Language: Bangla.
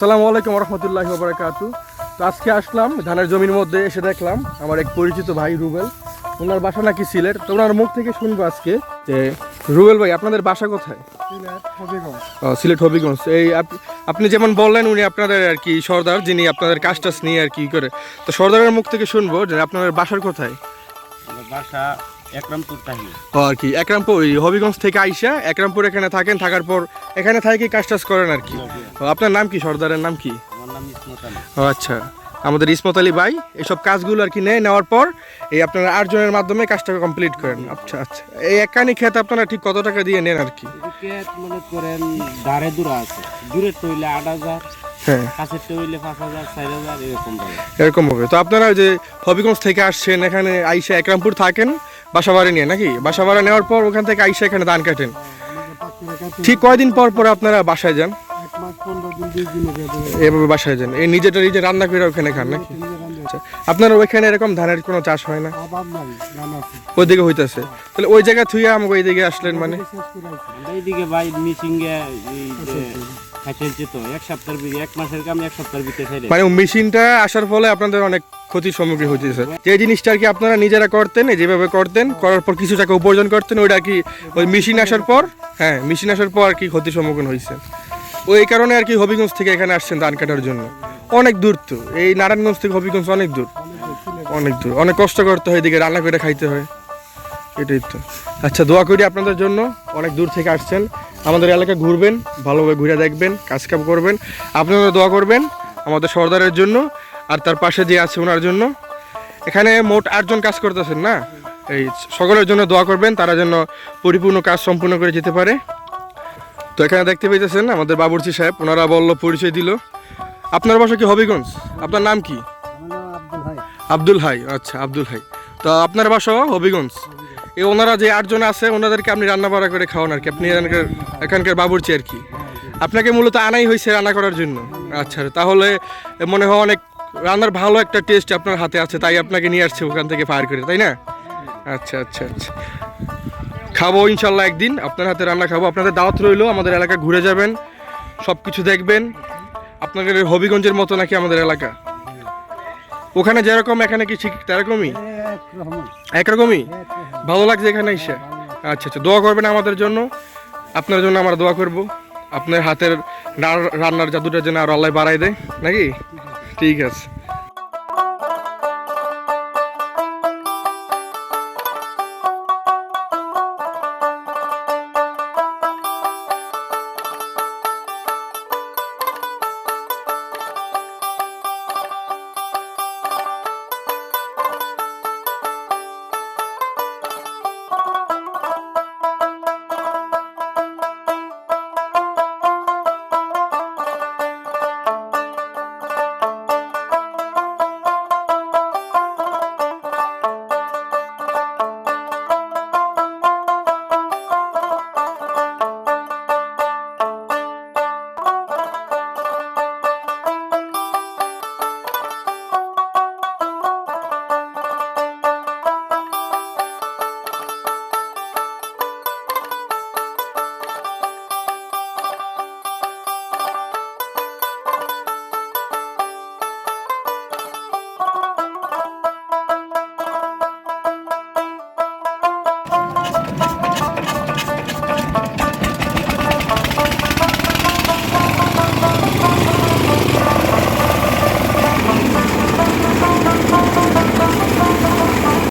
সালামু আলাইকুম রহমতুল্লাহ বারাকাতু। তো আজকে আসলাম ধানের জমির মধ্যে এসে দেখলাম আমার এক পরিচিত ভাই রুবেল। ওনার বাসা নাকি সিলেট। তো ওনার মুখ থেকে শুনব আজকে যে রুবেল ভাই আপনাদের বাসা কোথায়? সিলেট হবিগঞ্জ। এই আপ- আপনি যেমন বললেন উনি আপনাদের আর কি সর্দার যিনি আপনাদের কাজ টাজ নিয়ে আর কি করে। তো সর্দারের মুখ থেকে শুনব যে আপনাদের বাসার কোথায়? বাসা একরামপুর আর কি একরামপুর হবিগঞ্জ থেকে আইসা একরামপুর এখানে থাকেন থাকার পর এখানে থাকি কাজ টাজ করেন আর কি। আপনার নাম কি সর্দারের নাম কি? আমার নাম ইসমত আলী। ও আচ্ছা। আমাদের ইসমত আলী ভাই এইসব কাজগুলো আর কি নেয় নেওয়ার পর এই আপনারা আটজনের মাধ্যমে কাজটা কমপ্লিট করেন। আচ্ছা আচ্ছা। এই একখানি খেত আপনারা ঠিক কত টাকা দিয়ে নেন আর কি? এদিকে মনে করেন ধারে দূরে আছে। দূরের টইলে আট হাজার হ্যাঁ। কাছের টইলে পাঁচ হাজার চার হাজার এরকম হবে। তো আপনারা যে হবিগঞ্জ থেকে আসছেন এখানে আইসা একরামপুর থাকেন বাসা ভাড়া নিয়ে নাকি? বাসা ভাড়া নেওয়ার পর ওখান থেকে আইসা এখানে ধান কাটেন। ঠিক কয়দিন পর পর আপনারা বাসায় যান? এভাবে বাসায় যান। এই নিজেটা নিজে রান্না করে ওখানে খান নাকি? আচ্ছা আপনার ওইখানে এরকম ধানের কোনো চাষ হয় না? ওইদিকে হইতেছে। তাহলে ওই জায়গা থুয়ে আমাকে ওইদিকে আসলেন মানে? এইদিকে ভাই মিসিংয়ে এই যে খাইতেছে মানে মেশিনটা আসার ফলে আপনাদের অনেক ক্ষতির সম্মুখীন হইতেছে। যে জিনিসটা আর কি আপনারা নিজেরা করতেন যেভাবে করতেন, করার পর কিছু টাকা উপার্জন করতেন, ওইটা কি ওই মেশিন আসার পর হ্যাঁ মেশিন আসার পর আর কি ক্ষতির সম্মুখীন হয়েছে ওই কারণে আর কি হবিগঞ্জ থেকে এখানে আসছেন ধান কাটার জন্য। অনেক দূর তো, এই নারায়ণগঞ্জ থেকে হবিগঞ্জ অনেক দূর। অনেক দূর, অনেক কষ্ট করতে হয়, এদিকে রান্না করে খাইতে হয়। এটাই তো। আচ্ছা দোয়া করি আপনাদের জন্য, অনেক দূর থেকে আসছেন। আমাদের এলাকা ঘুরবেন ভালোভাবে ঘুরে দেখবেন কাজ কাম করবেন। আপনারা দোয়া করবেন আমাদের সর্দারের জন্য আর তার পাশে যে আছে ওনার জন্য। এখানে মোট আটজন কাজ করতেছেন না? এই সকলের জন্য দোয়া করবেন তারা যেন পরিপূর্ণ কাজ সম্পূর্ণ করে যেতে পারে। তো এখানে দেখতে পেয়েছেন আমাদের বাবুর্চি সাহেব ওনারা বলল পরিচয় দিল। আপনার বাসা কি হবিগঞ্জ? আপনার নাম কি? আব্দুল হাই। আচ্ছা আব্দুল হাই। তো আপনার বাসা হবিগঞ্জ? এই ওনারা যে আটজন আছে, ওনাদেরকে আপনি রান্না বাড়া করে খাওয়ান আর কি। আপনি এখানকার এখানকার বাবুর্চি আর কি। আপনাকে মূলত আনাই হয়েছে রান্না করার জন্য। আচ্ছা তাহলে মনে হয় অনেক রান্নার ভালো একটা টেস্ট আপনার হাতে আছে, তাই আপনাকে নিয়ে আসছে ওখান থেকে ফায়ার করে, তাই না? আচ্ছা আচ্ছা আচ্ছা। খাব ইনশাল্লাহ একদিন, আপনার হাতে রান্না খাব। আপনাদের দাওয়াত রইল, আমাদের এলাকা ঘুরে যাবেন সব কিছু দেখবেন। আপনাদের হবিগঞ্জের মতো নাকি আমাদের এলাকা? ওখানে যেরকম, এখানে কি ঠিক তেরকমই? একরকমই? ভালো লাগছে এখানে এসে? আচ্ছা আচ্ছা দোয়া করবেন আমাদের জন্য। আপনার জন্য আমরা দোয়া করব। আপনার হাতের রান্নার জাদুটা যেন আর আল্লাহ বাড়াই দেয়, নাকি? ঠিক আছে।